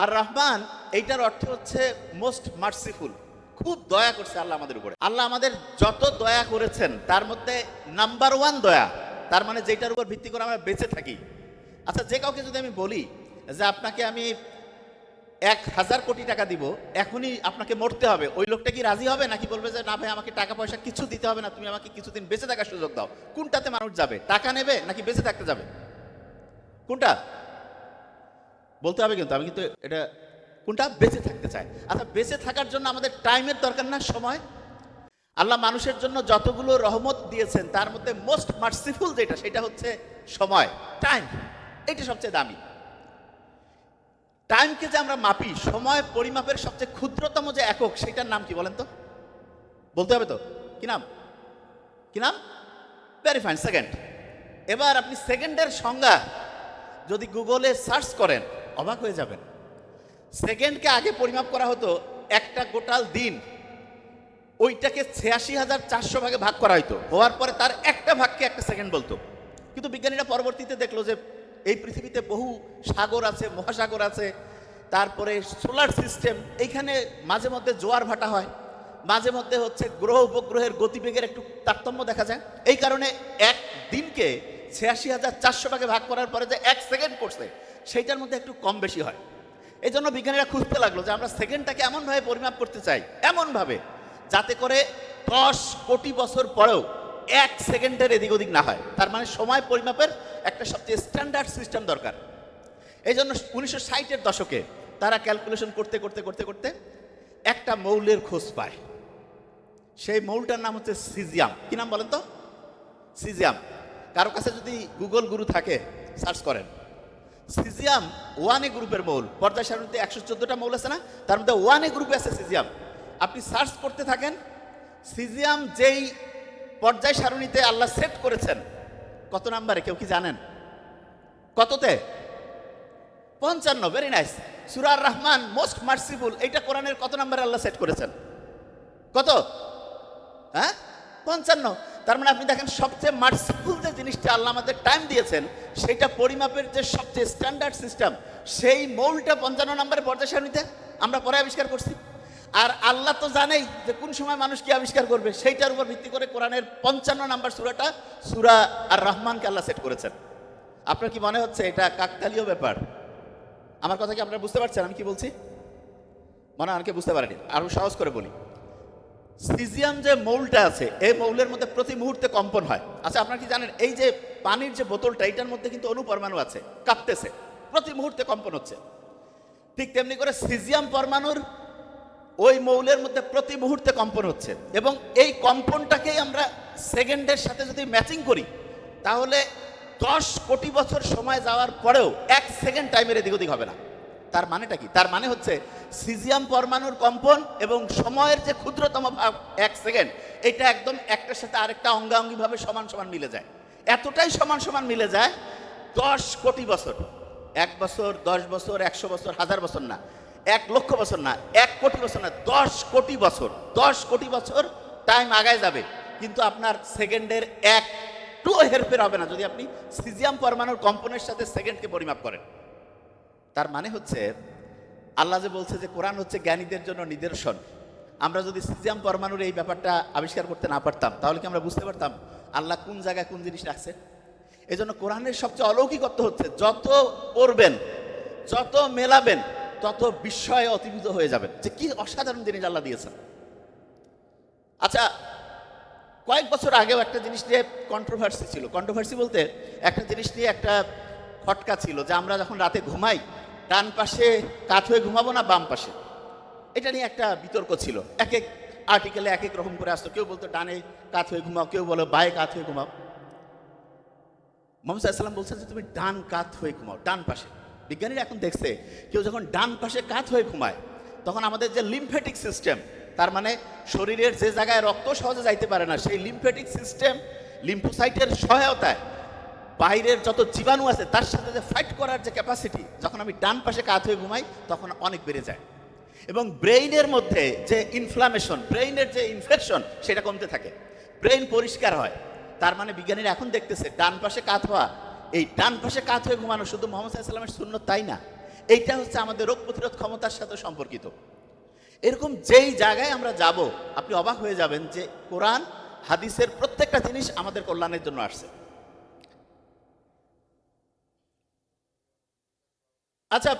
আর রহমান, এইটার অর্থ হচ্ছে মোস্ট মার্সিফুল খুব দয়া করছে আল্লাহ আমাদের উপরে। আল্লাহ আমাদের যত দয়া করেছেন, তার মধ্যে নাম্বার ওয়ান দয়া, তার মানে যেটার উপর ভিত্তি করে আমরা বেঁচে থাকি। আচ্ছা যে কাউকে যদি আমি বলি যে আপনাকে আমি এক হাজার কোটি টাকা দিব, এখনই আপনাকে মরতে হবে, ওই লোকটা কি রাজি হবে? নাকি বলবে যে, না ভাই, আমাকে টাকা পয়সা কিছু দিতে হবে না, তুমি আমাকে কিছুদিন বেঁচে থাকার সুযোগ দাও। কোনটাতে মানুষ যাবে? টাকা নেবে নাকি বেঁচে থাকতে যাবে? কোনটা? বলতে হবে কিন্তু, আমি কিন্তু এটা কোনটা বেঁচে থাকতে চাই। আচ্ছা বেঁচে থাকার জন্য আমাদের টাইমের দরকার না, সময়? আল্লাহ মানুষের জন্য যতগুলো রহমত দিয়েছেন, তার মধ্যে মোস্ট মার্সিফুল যেটা, সেটা হচ্ছে সময়। টাইম এটা সবচেয়ে দামি। টাইমকে যে আমরা মাপি, সময় পরিমাপের সবচেয়ে ক্ষুদ্রতম যে একক, সেটার নাম কি বলেন তো? বলতে হবে তো? কি নাম? কি নাম? ভেরি ফাইন সেকেন্ড এবার আপনি সেকেন্ডের সংজ্ঞা যদি গুগলে সার্চ করেন অবাক হয়ে যাবেন। সেকেন্ডকে আগে পরিমাপ করা হতো, একটা গোটাল দিন। ওইটাকে ছিয়াশি হাজার চারশো ভাগে ভাগ করা হতো হওয়ার পরে তার একটা ভাগকে একটা সেকেন্ড বলতো। কিন্তু বিজ্ঞানীরা পরবর্তীতে দেখল যে, এই পৃথিবীতে বহু সাগর আছে, মহাসাগর আছে, তারপরে সোলার সিস্টেম, এইখানে মাঝে মধ্যে জোয়ার ভাটা হয়। মাঝে মধ্যে হচ্ছে গ্রহ উপগ্রহের গতিবেগের একটু তারতম্য দেখা যায়। এই কারণে এক দিনকে ছিয়াশি হাজার চারশো ভাগে ভাগ করার পরে যে এক সেকেন্ড করছে সেইটার মধ্যে একটু কম বেশি হয়। এই জন্য বিজ্ঞানীরা খুঁজতে লাগল যে আমরা সেকেন্ডটাকে এমনভাবে পরিমাপ করতে চাই, এমনভাবে, যাতে করে দশ কোটি বছর পরেও এক সেকেন্ডের এদিক ওদিক না হয়। তার মানে সময় পরিমাপের একটা সবচেয়ে স্ট্যান্ডার্ড সিস্টেম দরকার। এই জন্য উনিশশো ষাটের দশকে তারা ক্যালকুলেশন করতে করতে করতে করতে একটা মৌলের খোঁজ পায়। সেই মৌলটার নাম হচ্ছে সিজিয়াম। কি নাম বলেন তো? সিজিয়াম। কারও কাছে যদি গুগল গুরু থাকে, সার্চ করেন। সিজিয়াম ওয়ানে গ্রুপের মৌল। পর্যায় সারণীতে একশো চোদ্দোটা মৌল আছে না? তার মধ্যে ওয়ানে গ্রুপে আছে সিজিয়াম। আপনি সার্চ করতে থাকেন, সিজিয়াম যেই পর্যায় সারণীতে আল্লাহ সেট করেছেন, কত নাম্বারে কেউ কি জানেন? কততে? পঞ্চান্ন ভেরি নাইস সুরার রহমান মোস্ট মার্সিফুল এইটা কোরআনের কত নাম্বারে আল্লাহ সেট করেছেন? কত? হ্যাঁ? পঞ্চান্ন। তার মানে আপনি দেখেন, সবচেয়ে মার্সিফুল যে জিনিসটা আল্লাহ আমাদের টাইম দিয়েছেন, সেটা পরিমাপের যে সবচেয়ে স্ট্যান্ডার্ড সিস্টেম সেই মৌলটা পঞ্চান্ন নম্বরে পর্যায় সারণীতে আমরা পরে আবিষ্কার করছি। আর আল্লাহ তো জানেই যে কোন সময় মানুষ কি আবিষ্কার করবে, সেইটার উপর ভিত্তি করে কোরআনের পঞ্চান্ন নাম্বার সুরাটা সুরা আর রহমানকে আল্লাহ সেট করেছেন। আপনার কি মনে হচ্ছে এটা কাকতালীয় ব্যাপার? আমার কথা কি আপনারা বুঝতে পারছেন? আমি কি বলছি? মনে অনেকে বুঝতে পারেনি। আরও সহজ করে বলি। সিজিয়াম যে মৌলটা আছে, এই মৌলের মধ্যে প্রতি মুহূর্তে কম্পন হয়। আচ্ছা আপনারা কি জানেন, এই যে পানির যে বোতলটা, এটার মধ্যে কিন্তু অনুপরমাণু আছে, কাঁপতেছে, প্রতি মুহূর্তে কম্পন হচ্ছে। ঠিক তেমনি করে সিজিয়াম পরমাণুর ওই মৌলের মধ্যে প্রতি মুহূর্তে কম্পন হচ্ছে এবং এই কম্পনটাকেই আমরা সেকেন্ডের সাথে যদি ম্যাচিং করি, তাহলে দশ কোটি বছর সময় যাওয়ার পরেও এক সেকেন্ড টাইমের এদিক ওদিক হবে না। তার মানেটা কি? তার মানে হচ্ছে সিজিয়াম পরমাণুর কম্পন এবং সময়ের যে ক্ষুদ্রতম ভাগ, এক সেকেন্ড, এটা একদম একটার সাথে আরেকটা অঙ্গাঙ্গিভাবে সমান সমান মিলে যায়। এতটাই সমান সমান মিলে যায়, দশ কোটি বছর। এক বছর, দশ বছর, একশো বছর, হাজার বছর না, এক লক্ষ বছর না, এক কোটি বছর না, দশ কোটি বছর। দশ কোটি বছর টাইম আগায় যাবে, কিন্তু আপনার সেকেন্ডের একটু হেরফের হবে না যদি আপনি সিজিয়াম পরমাণুর কম্পনের সাথে সেকেন্ডকে পরিমাপ করেন। তার মানে হচ্ছে আল্লাহ যে বলছে যে কোরআন হচ্ছে জ্ঞানীদের জন্য নিদর্শন। আমরা যদি সিজিয়াম পরমাণুর এই ব্যাপারটা আবিষ্কার করতে না পারতাম, তাহলে কি আমরা বুঝতে পারতাম আল্লাহ কোন জায়গায় কোন জিনিস রাখছে? এই জন্য কোরআনের সবচেয়ে অলৌকিকত্ব হচ্ছে যত পড়বেন, যত মেলাবেন, তত বিস্ময়ে অতিভূত হয়ে যাবেন। যে কি অসাধারণ জিনিস আল্লাহ দিয়েছেন। আচ্ছা কয়েক বছর আগেও একটা জিনিস নিয়ে কন্ট্রোভার্সি ছিল। কন্ট্রোভার্সি বলতে একটা জিনিস নিয়ে একটা ফটকা ছিল, যে আমরা যখন রাতে ঘুমাই ডান পাশে কাত হয়ে ঘুমাবো না বাম পাশে? এটা নিয়ে একটা বিতর্ক ছিল। এক এক আর্টিকেলে এক এক রকম করে আসতো। কেউ বলতো, ডানে কাত হয়ে ঘুমাও। কেউ বলো, বায়ে কাত হয়ে ঘুমাও। মোহাম্মদ সাল্লাম বলছেন যে, তুমি ডান কাত হয়ে ঘুমাও, ডান পাশে। বিজ্ঞানীরা এখন দেখছে, কেউ যখন ডান পাশে কাত হয়ে ঘুমায়, তখন আমাদের যে লিম্ফেটিক সিস্টেম তার মানে শরীরের যে জায়গায় রক্ত সহজে যাইতে পারে না, সেই লিম্ফেটিক সিস্টেম লিম্ফোসাইটের সহায়তায় বাইরের যত জীবাণু আছে, তার সাথে যে ফাইট করার যে ক্যাপাসিটি যখন আমি ডান পাশে কাত হয়ে ঘুমাই, তখন অনেক বেড়ে যায়। এবং ব্রেইনের মধ্যে যে ইনফ্লামেশন ব্রেইনের যে ইনফেকশন সেটা কমতে থাকে। ব্রেইন পরিষ্কার হয়। তার মানে বিজ্ঞানীরা এখন দেখতেছে, ডান পাশে কাত হওয়া, এই ডান পাশে কাত হয়ে ঘুমানো শুধু মোহাম্মদ সাল্লামের শূন্য তাই না? এইটা হচ্ছে আমাদের রোগ প্রতিরোধ ক্ষমতার সাথে সম্পর্কিত। এরকম যেই জায়গায় আমরা যাব, আপনি অবাক হয়ে যাবেন যে কোরআন, হাদিসের প্রত্যেকটা জিনিস আমাদের কল্যাণের জন্য আসছে। আচ্ছা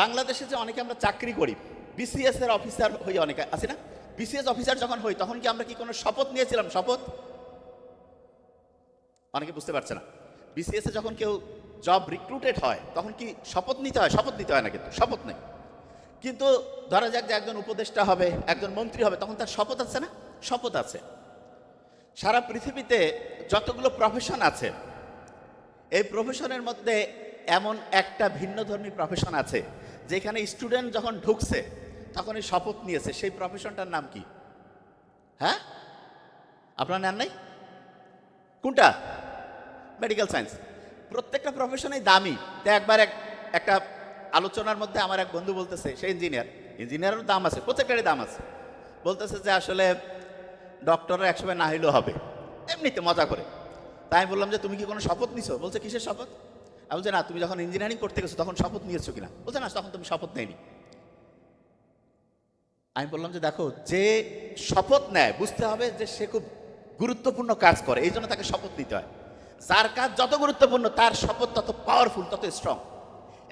বাংলাদেশে যে অনেকে আমরা চাকরি করি বিসিএস এর অফিসার হই অনেকে, আছে না? বিসিএস অফিসার যখন হই, তখন কি আমরা কি কোনো শপথ নিয়েছিলাম? শপথ? অনেকে বুঝতে পারছে না। বিসিএস এ যখন কেউ জব রিক্রুটেড হয়, তখন কি শপথ নিতে হয়? শপথ নিতে হয় না কিন্তু, শপথ নেই। কিন্তু ধরা যাক যে একজন উপদেষ্টা হবে, একজন মন্ত্রী হবে, তখন তার শপথ আছে না? শপথ আছে। সারা পৃথিবীতে যতগুলো প্রফেশন আছে, এই প্রফেশনের মধ্যে এমন একটা ভিন্ন ধর্মী প্রফেশন আছে, যেখানে স্টুডেন্ট যখন ঢুকছে, তখনই শপথ নিয়েছে। সেই প্রফেশনটার নাম কি? হ্যাঁ? আপনার নেন নাই? কোনটা? মেডিকেল সায়েন্স প্রত্যেকটা প্রফেশনেই দামি। তো একবার এক, একটা আলোচনার মধ্যে আমার এক বন্ধু বলতেছে, সে ইঞ্জিনিয়ার ইঞ্জিনিয়ারেরও দাম আছে, প্রত্যেকটারই দাম আছে। বলতেছে যে আসলে ডক্টরের একসময় না হইলেও হবে। এমনিতে মজা করে। তাই বললাম যে, তুমি কি কোনো শপথ নিছো? বলছে, কিসের শপথ? আমি বলছি, না, তুমি যখন ইঞ্জিনিয়ারিং করতে গেছো, তখন শপথ নিয়েছো কিনা? বলছে, না, তখন তুমি শপথ নেয়নি। আমি বললাম যে, দেখো, যে শপথ নেয়, বুঝতে হবে যে সে খুব গুরুত্বপূর্ণ কাজ করে, এই জন্য তাকে শপথ নিতে হয়। যার কাজ যত গুরুত্বপূর্ণ, তার শপথ তত পাওয়ারফুল তত স্ট্রং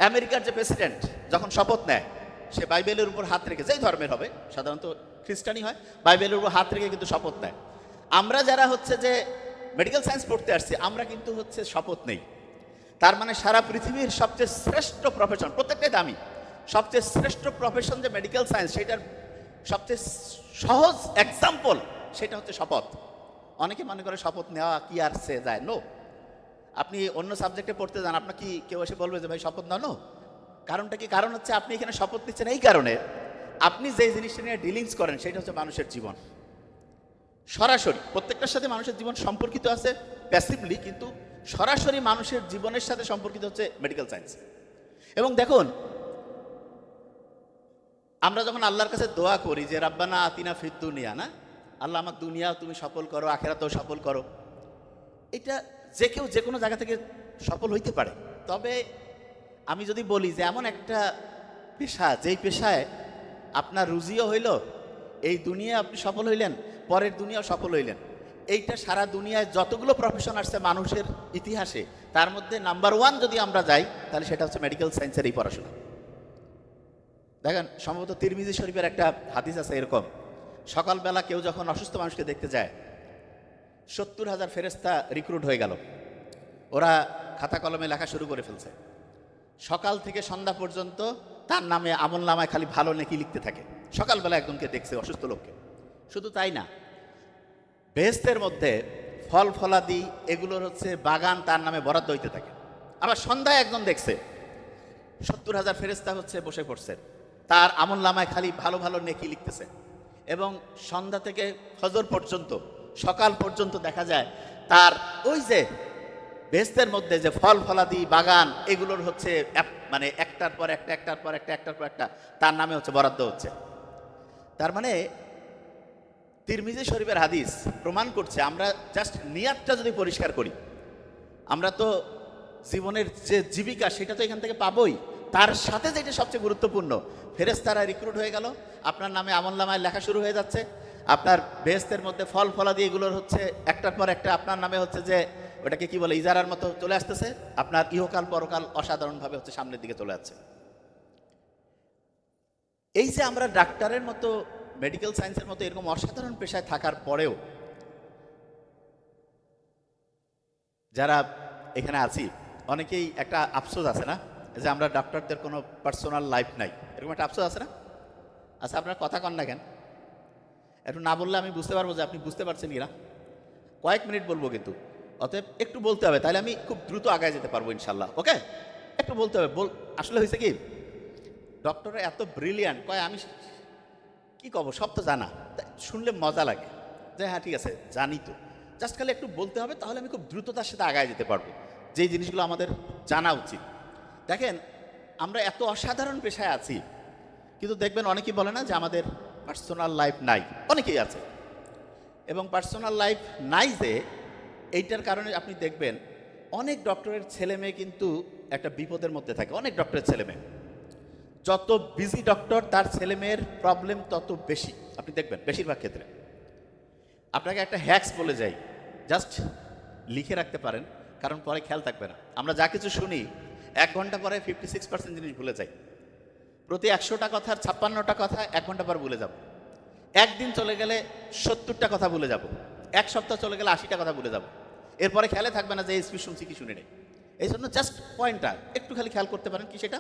আমেরিকার যে প্রেসিডেন্ট যখন শপথ নেয়, সে বাইবেলের উপর হাত রেখে, যেই ধর্মের হবে, সাধারণত খ্রিস্টানই হয়, বাইবেলের উপর হাত রেখে কিন্তু শপথ নেয়। আমরা যারা হচ্ছে যে মেডিকেল সায়েন্স পড়তে আসছি, আমরা কিন্তু হচ্ছে শপথ নেই। তার মানে সারা পৃথিবীর সবচেয়ে শ্রেষ্ঠ প্রফেশন প্রত্যেকটাই দামি। সবচেয়ে শ্রেষ্ঠ প্রফেশন যে মেডিকেল সায়েন্স সেটার সবচেয়ে সহজ এক্সাম্পল সেটা হচ্ছে শপথ। অনেকে মনে করে শপথ নেওয়া কি আর সে যায়? নো আপনি অন্য সাবজেক্টে পড়তে যান আপনার কি কেউ এসে বলবে যে, ভাই, শপথ নো কারণটা কি? কারণ হচ্ছে আপনি এখানে শপথ নিচ্ছেন এই কারণে, আপনি যে জিনিসটা নিয়ে ডিলিংস করেন, সেটা হচ্ছে মানুষের জীবন। সরাসরি, প্রত্যেকটার সাথে মানুষের জীবন সম্পর্কিত আছে প্যাসিভলি কিন্তু সরাসরি মানুষের জীবনের সাথে সম্পর্কিত হচ্ছে মেডিকেল সায়েন্স এবং দেখুন, আমরা যখন আল্লাহর কাছে দোয়া করি যে, রাব্বানা আতিনা ফির দুনিয়া না? আল্লাহ, আমার দুনিয়া তুমি সফল করো, আখেরাতেও সফল করো। এটা যে কেউ যে কোনো জায়গা থেকে সফল হইতে পারে। তবে আমি যদি বলি যে, এমন একটা পেশা, যেই পেশায় আপনার রুজিও হইল, এই দুনিয়া আপনি সফল হইলেন, পরের দুনিয়াও সফল হইলেন। এইটা সারা দুনিয়ায় যতগুলো প্রফেশন আসছে মানুষের ইতিহাসে, তার মধ্যে নাম্বার ওয়ান যদি আমরা যাই, তাহলে সেটা হচ্ছে মেডিকেল সায়েন্সের এই পড়াশোনা। দেখেন, সম্ভবত তিরমিজি শরীফের একটা হাদিস আছে এরকম, সকালবেলা কেউ যখন অসুস্থ মানুষকে দেখতে যায়, সত্তর হাজার ফেরেস্তা রিক্রুট হয়ে গেল। ওরা খাতা কলমে লেখা শুরু করে ফেলছে। সকাল থেকে সন্ধ্যা পর্যন্ত তার নামে আমল নামায় খালি ভালো নেকি লিখতে থাকে। সকালবেলা একজনকে দেখছে অসুস্থ লোককে। শুধু তাই না বেহেস্তের মধ্যে ফল ফলাদি এগুলোর হচ্ছে বাগান, তার নামে বরাদ্দ হইতে থাকে। আবার সন্ধ্যায় একজন দেখছে, সত্তর হাজার ফেরেস্তা হচ্ছে বসে পড়ছেন তার আমল নামায় খালি ভালো ভালো নেকি লিখতেছে। এবং সন্ধ্যা থেকে ফজর পর্যন্ত, সকাল পর্যন্ত দেখা যায়, তার ওই যে বেস্তের মধ্যে যে ফল ফলাদি, বাগান, এগুলোর হচ্ছে মানে একটার পর একটা, একটার পর একটা, একটার পর একটা, তার নামে হচ্ছে বরাদ্দ হচ্ছে। তার মানে তিরমিজি শরীফের হাদিস প্রমাণ করছে, আমরা জাস্ট নিয়াতটা যদি পরিষ্কার করি, আমরা তো জীবনের যে জীবিকা সেটা তো এখান থেকে পাবোই। তার সাথে যেটা সবচেয়ে গুরুত্বপূর্ণ ফেরেস্তারা রিক্রুট হয়ে গেল, আপনার নামে আমল নামায় লেখা শুরু হয়ে যাচ্ছে, আপনার বেহেস্তের মধ্যে ফল ফলাদি এগুলোর হচ্ছে, একটার পর একটা আপনার নামে হচ্ছে যে ওটাকে কি বলে, ইজারার মতো চলে আসতেছে, আপনার ইহকাল পরকাল অসাধারণভাবে হচ্ছে সামনের দিকে চলে যাচ্ছে। এই যে আমরা ডাক্তারের মতো মেডিকেল সায়েন্সের মতো এরকম অসাধারণ পেশায় থাকার পরেও যারা এখানে আছি, অনেকেই একটা আফসোস আছে না? যে আমরা ডাক্তারদের কোনো পার্সোনাল লাইফ নাই। এরকম একটা আফসোস আছে না? আচ্ছা আপনার কথা কন না কেন? একটু না বললে আমি বুঝতে পারব যে আপনি বুঝতে পারছেন কিনা। কয়েক মিনিট বলব কিন্তু। অতএব একটু বলতে হবে, তাহলে আমি খুব দ্রুত আগায় যেতে পারব ইনশাল্লাহ ওকে? একটু বলতে হবে, বল আসলে হয়েছে কি? ডক্টর এত ব্রিলিয়ান্ট কয় আমি কি কব? সব তো জানা। শুনলে মজা লাগে। যে হ্যাঁ ঠিক আছে, জানি তো। জাস্ট খালি একটু বলতে হবে, তাহলে আমি খুব দ্রুততার সাথে আগায় যেতে পারব। যেই জিনিসগুলো আমাদের জানা উচিত। দেখেন, আমরা এত অসাধারণ পেশায় আছি, কিন্তু দেখবেন অনেকেই বলে না যে আমাদের পার্সোনাল লাইফ নাই। অনেকেই আছে। এবং পার্সোনাল লাইফ নাই যে, এইটার কারণে আপনি দেখবেন অনেক ডক্টরের ছেলে মেয়ে কিন্তু একটা বিপদের মধ্যে থাকে। অনেক ডক্টরের ছেলে মেয়ে। যত বিজি ডক্টর তার ছেলে মেয়ের প্রবলেম তত বেশি। আপনি দেখবেন, বেশিরভাগ ক্ষেত্রে। আপনাকে একটা হ্যাক্স বলে যাই। জাস্ট লিখে রাখতে পারেন, কারণ পরে খেয়াল থাকবে না। আমরা যা কিছু শুনি, এক ঘণ্টা পরে ফিফটি সিক্স পার্সেন্ট জিনিস ভুলে যাই। প্রতি একশোটা কথার ছাপ্পান্নটা কথা এক ঘণ্টা পর ভুলে যাব। একদিন চলে গেলে সত্তরটা কথা ভুলে যাব। এক সপ্তাহ চলে গেলে আশিটা কথা ভুলে যাব। এরপরে খেয়ালে থাকবে না যে এই স্পিচ শুনছি কি শুনি নেই এই জন্য জাস্ট পয়েন্টটা একটু খালি খেয়াল করতে পারেন কি সেটা?